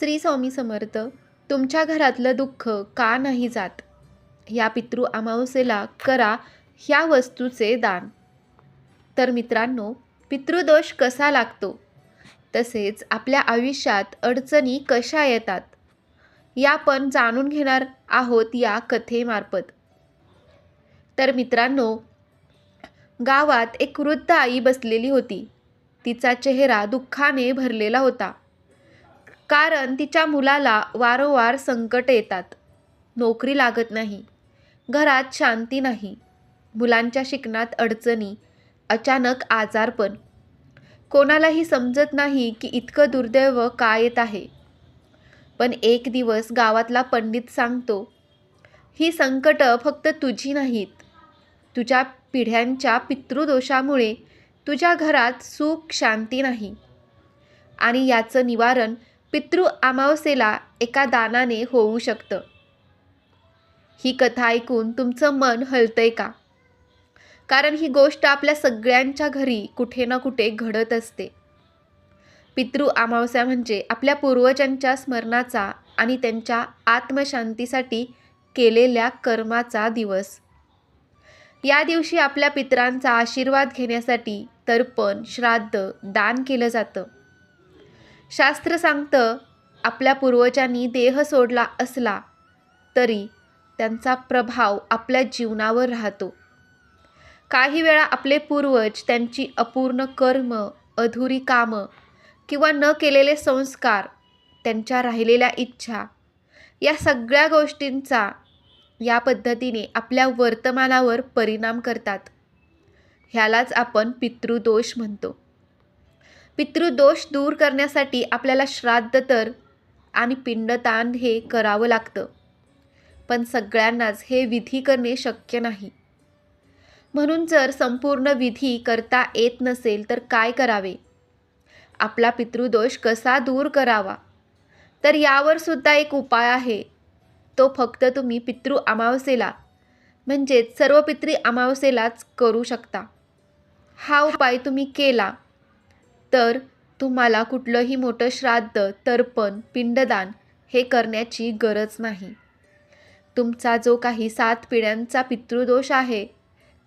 श्री स्वामी समर्थ तुमच्या घरातलं दुःख का नाही जात? या पितृ अमावस्येला करा ह्या वस्तूचे दान. तर मित्रांनो पितृदोष कसा लागतो? तसेच आपल्या आयुष्यात अडचणी कशा येतात? या पण जाणून घेणार आहोत या कथेमार्फत. तर मित्रांनो गावात एक वृद्ध आई बसलेली होती. तिचा चेहरा दुःखाने भरलेला होता. कारण तिच्या मुलाला वारंवार संकट येतात. नोकरी लागत नाही. घरात शांती नाही. मुलांच्या शिकण्यात अडचणी अचानक आजारपण कोणालाही समजत नाही की इतकं दुर्दैव का येत आहे. पण एक दिवस गावातला पंडित सांगतो ही संकटं फक्त तुझी नाहीत. तुझ्या पिढ्यांच्या पितृदोषामुळे तुझ्या घरात सुख शांती नाही. आणि याचं निवारण पितृ अमावस्येला एका दानाने होऊ शकतं. ही कथा ऐकून तुमचं मन हलतंय का? कारण ही गोष्ट आपल्या सगळ्यांच्या घरी कुठे ना कुठे घडत असते. पितृ अमावस्या म्हणजे आपल्या पूर्वजांच्या स्मरणाचा आणि त्यांच्या आत्मशांतीसाठी केलेल्या कर्माचा दिवस. या दिवशी आपल्या पितरांचा आशीर्वाद घेण्यासाठी तर्पण श्राद्ध दान केलं जातं. शास्त्र सांगतं आपल्या पूर्वजांनी देह सोडला असला तरी त्यांचा प्रभाव आपल्या जीवनावर राहतो. काही वेळा आपले पूर्वज त्यांची अपूर्ण कर्म अधुरी कामं किंवा न केलेले संस्कार त्यांच्या राहिलेल्या इच्छा या सगळ्या गोष्टींचा या पद्धतीने आपल्या वर्तमानावर परिणाम करतात. ह्यालाच आपण पितृदोष म्हणतो. पितृदोष दूर करण्यासाठी आपल्याला श्राद्ध तर आणि पिंडदान हे करावं लागतं. पण सगळ्यांनाच हे विधी करणे शक्य नाही. म्हणून जर संपूर्ण विधी करता येत नसेल तर काय करावे? आपला पितृदोष कसा दूर करावा? तर यावर सुद्धा एक उपाय आहे. तो फक्त तुम्ही पितृ अमावस्येला म्हणजेच सर्व पितृ अमावस्येलाच करू शकता. हा उपाय तुम्ही केला तर तुम्हाला कुठलंही मोठं श्राद्ध तर्पण पिंडदान हे करण्याची गरज नाही. तुमचा जो काही सात पिढ्यांचा पितृदोष आहे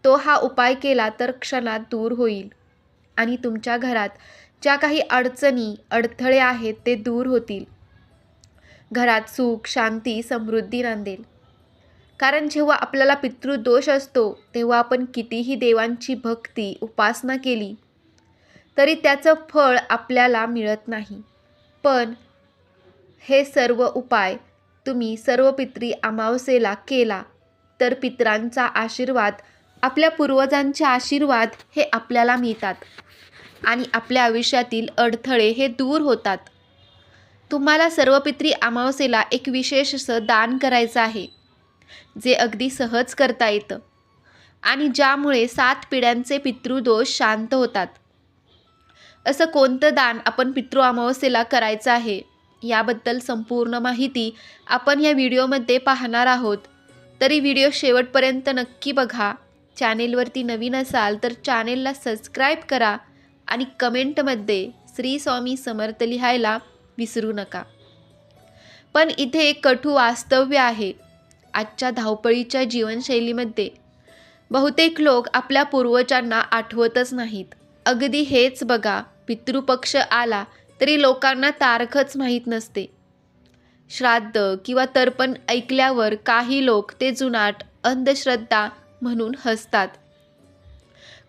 तो हा उपाय केला तर क्षणात दूर होईल आणि तुमच्या घरात ज्या काही अडचणी अडथळे आहेत ते दूर होतील. घरात सुख शांती समृद्धी नांदेल. कारण जेव्हा आपल्याला पितृदोष असतो तेव्हा आपण कितीही देवांची भक्ती उपासना केली तरी त्याचं फळ आपल्याला मिळत नाही. पण हे सर्व उपाय तुम्ही सर्व पित्री अमावस्येला केला तर पितरांचा आशीर्वाद आपल्या पूर्वजांचे आशीर्वाद हे आपल्याला मिळतात आणि आपल्या आयुष्यातील अडथळे हे दूर होतात. तुम्हाला सर्व पित्री अमावस्येला एक विशेष असं दान करायचं आहे जे अगदी सहज करता येतं आणि ज्यामुळे सात पिढ्यांचे पितृदोष शांत होतात. असं कोणतं दान आपण पितृ अमावस्येला करायचं आहे? याबद्दल संपूर्ण माहिती आपण या व्हिडिओमध्ये पाहणार आहोत. तरी व्हिडिओ शेवटपर्यंत नक्की बघा. चॅनेलवरती नवीन असाल तर चॅनेलला सबस्क्राईब करा आणि कमेंटमध्ये श्री स्वामी समर्थ लिहायला विसरू नका. पण इथे एक कठू वास्तव्य आहे. आजच्या धावपळीच्या जीवनशैलीमध्ये बहुतेक लोक आपल्या पूर्वजांना आठवतच नाहीत. अगदी हेच बघा पितृपक्ष आला तरी लोकांना तारखच माहीत नसते. श्राद्ध किंवा तर्पण ऐकल्यावर काही लोक ते जुनाट अंधश्रद्धा म्हणून हसतात.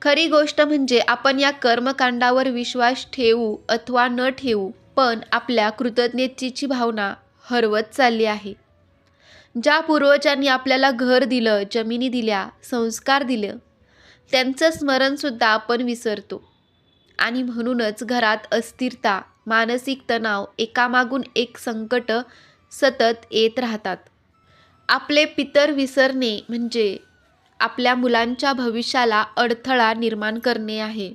खरी गोष्ट म्हणजे आपण या कर्मकांडावर विश्वास ठेवू अथवा न ठेवू पण आपल्या कृतज्ञतेची भावना हरवत चालली आहे. ज्या पूर्वजांनी आपल्याला घर दिलं जमिनी दिल्या संस्कार दिलं त्यांचं स्मरणसुद्धा आपण विसरतो. आणि म्हणूनच घरात अस्थिरता मानसिक तणाव एकामागून एक संकट सतत येत राहतात. आपले पितर विसरणे म्हणजे आपल्या मुलांच्या भविष्याला अडथळा निर्माण करणे आहे.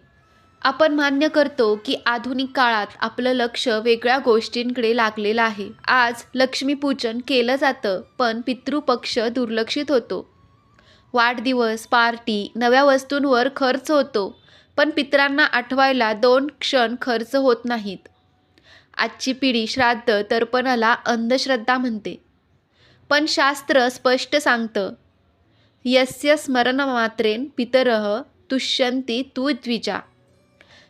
आपण मान्य करतो की आधुनिक काळात आपलं लक्ष वेगळ्या गोष्टींकडे लागलेलं आहे. आज लक्ष्मीपूजन केलं जातं पण पितृपक्ष दुर्लक्षित होतो. वाढदिवस पार्टी नव्या वस्तूंवर खर्च होतो. पण पितरांना आठवायला दोन क्षण खर्च होत नाहीत. आजची पिढी श्राद्ध तर्पणाला अंधश्रद्धा म्हणते. पण शास्त्र स्पष्ट सांगतं यस्य स्मरणमात्रेन पितरः तुष्यंती तू द्विजा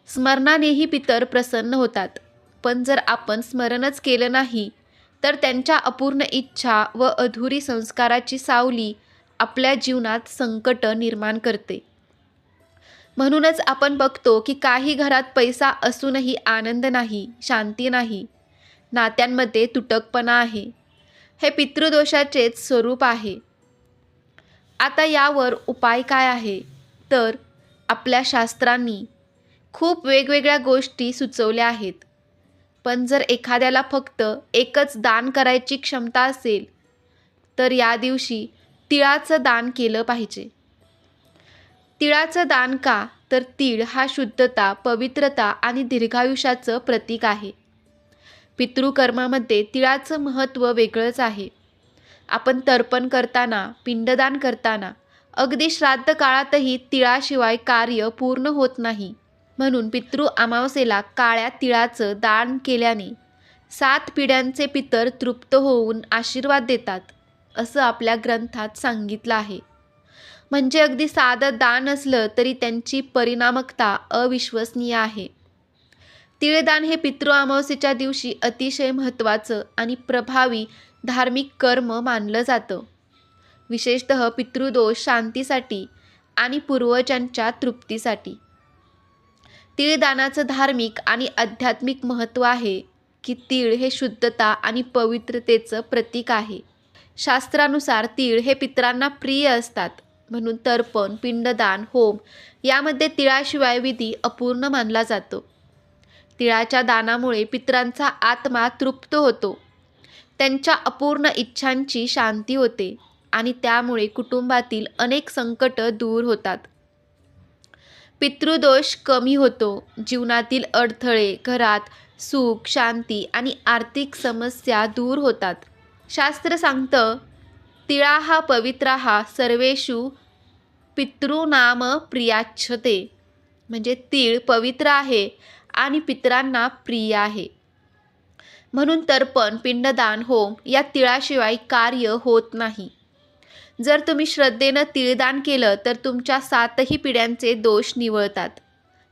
स्मरणानेही पितर प्रसन्न होतात. पण जर आपण स्मरणच केलं नाही तर त्यांच्या अपूर्ण इच्छा व अधुरी संस्काराची सावली आपल्या जीवनात संकट निर्माण करते. म्हणूनच आपण बघतो की काही घरात पैसा असूनही आनंद नाही शांती नाही. नात्यांमध्ये तुटकपणा आहे. हे पितृदोषाचेच स्वरूप आहे. आता यावर उपाय काय आहे? तर आपल्या शास्त्रांनी खूप वेगवेगळ्या गोष्टी सुचवल्या आहेत. पण जर एखाद्याला फक्त एकच दान करायची क्षमता असेल तर या दिवशी तिळाचं दान केलं पाहिजे. तिळाचं दान का? तर तीळ हा शुद्धता पवित्रता आणि दीर्घायुष्याचं प्रतीक आहे. पितृकर्मामध्ये तिळाचं महत्त्व वेगळंच आहे. आपण तर्पण करताना पिंडदान करताना अगदी श्राद्ध काळातही तिळाशिवाय कार्य पूर्ण होत नाही. म्हणून पितृ अमावस्येला काळ्या तिळाचं दान केल्याने सात पिढ्यांचे पितर तृप्त होऊन आशीर्वाद देतात असं आपल्या ग्रंथात सांगितलं आहे. म्हणजे अगदी साधं दान असलं तरी त्यांची परिणामकता अविश्वसनीय आहे. तिळदान हे पितृ अमावस्येच्या दिवशी अतिशय महत्त्वाचं आणि प्रभावी धार्मिक कर्म मानलं जातं. विशेषतः पितृदोष शांतीसाठी आणि पूर्वजांच्या तृप्तीसाठी. तिळदानाचं धार्मिक आणि आध्यात्मिक महत्त्व आहे की तीळ हे शुद्धता आणि पवित्रतेचं प्रतीक आहे. शास्त्रानुसार तीळ हे पितरांना प्रिय असतात. म्हणून तर्पण पिंडदान होम यामध्ये तिळाशिवाय विधी अपूर्ण मानला जातो. तिळाच्या दानामुळे पितरांचा आत्मा तृप्त होतो. त्यांच्या अपूर्ण इच्छांची शांती होते आणि त्यामुळे कुटुंबातील अनेक संकट दूर होतात. पितृदोष कमी होतो. जीवनातील अडथळे घरात सुख शांती आणि आर्थिक समस्या दूर होतात. शास्त्र सांगतं तिळा हा पवित्रा हा सर्वेषु पितृनाम प्रियाच्छते. म्हणजे तीळ पवित्र आहे आणि पितरांना प्रिय आहे. म्हणून तर्पण पिंडदान होम या तिळाशिवाय कार्य होत नाही. जर तुम्ही श्रद्धेनं तिळदान केलं तर तुमच्या सातही पिढ्यांचे दोष निवळतात.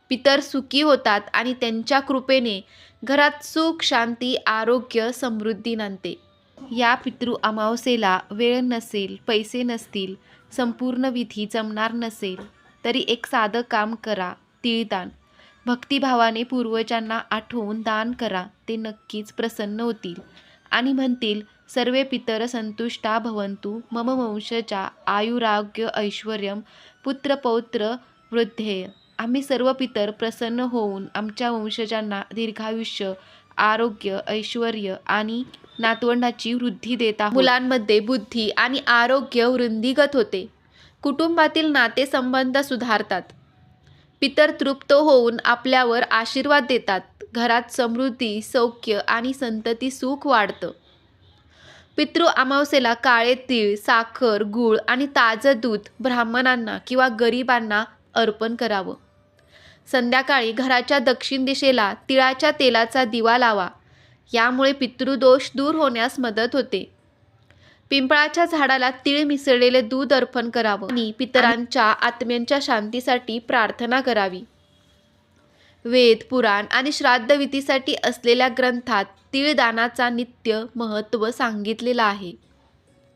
पितर सुखी होतात आणि त्यांच्या कृपेने घरात सुख शांती आरोग्य समृद्धी नांदते या पितृ अमावस्येला वेळ नसेल पैसे नसतील संपूर्ण विधी जमणार नसेल तरी एक साधं काम करा तिळदान. भक्तिभावाने पूर्वजांना आठवून दान करा ते नक्कीच प्रसन्न होतील. आणि म्हणतील सर्वे पितर संतुष्टा भवंतु मम वंशजा आयुराग्य ऐश्वर्यम पुत्रपौत्र वृद्धेय. आम्ही सर्व पितर प्रसन्न होऊन आमच्या वंशजांना दीर्घायुष्य आरोग्य ऐश्वर आणि नातवंडाची वृद्धी देता मुलांमध्ये बुद्धी आणि आरोग्य वृद्धिगत होते. कुटुंबातील नातेसंबंध सुधारतात. पितर तृप्त होऊन आपल्यावर आशीर्वाद देतात. घरात समृद्धी सौख्य आणि संतती सुख वाढतं. पितृ अमावस्येला काळे तीळ साखर गूळ आणि ताजं दूध ब्राह्मणांना किंवा गरिबांना अर्पण करावं. संध्याकाळी घराच्या दक्षिण दिशेला तिळाच्या तेलाचा दिवा लावा. यामुळे पितृदोष दूर होण्यास मदत होते. पिंपळाच्या झाडाला तिळ मिसळलेले दूध अर्पण करावं. आणि पितरांच्या आत्म्यांच्या शांतीसाठी प्रार्थना करावी. वेद पुराण आणि श्राद्धविधीसाठी असलेल्या ग्रंथात तिळदानाचा नित्य महत्त्व सांगितलेलं आहे.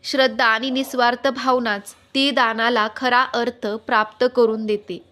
श्रद्धा आणि निस्वार्थ भावनाच तिळदानाला खरा अर्थ प्राप्त करून देते.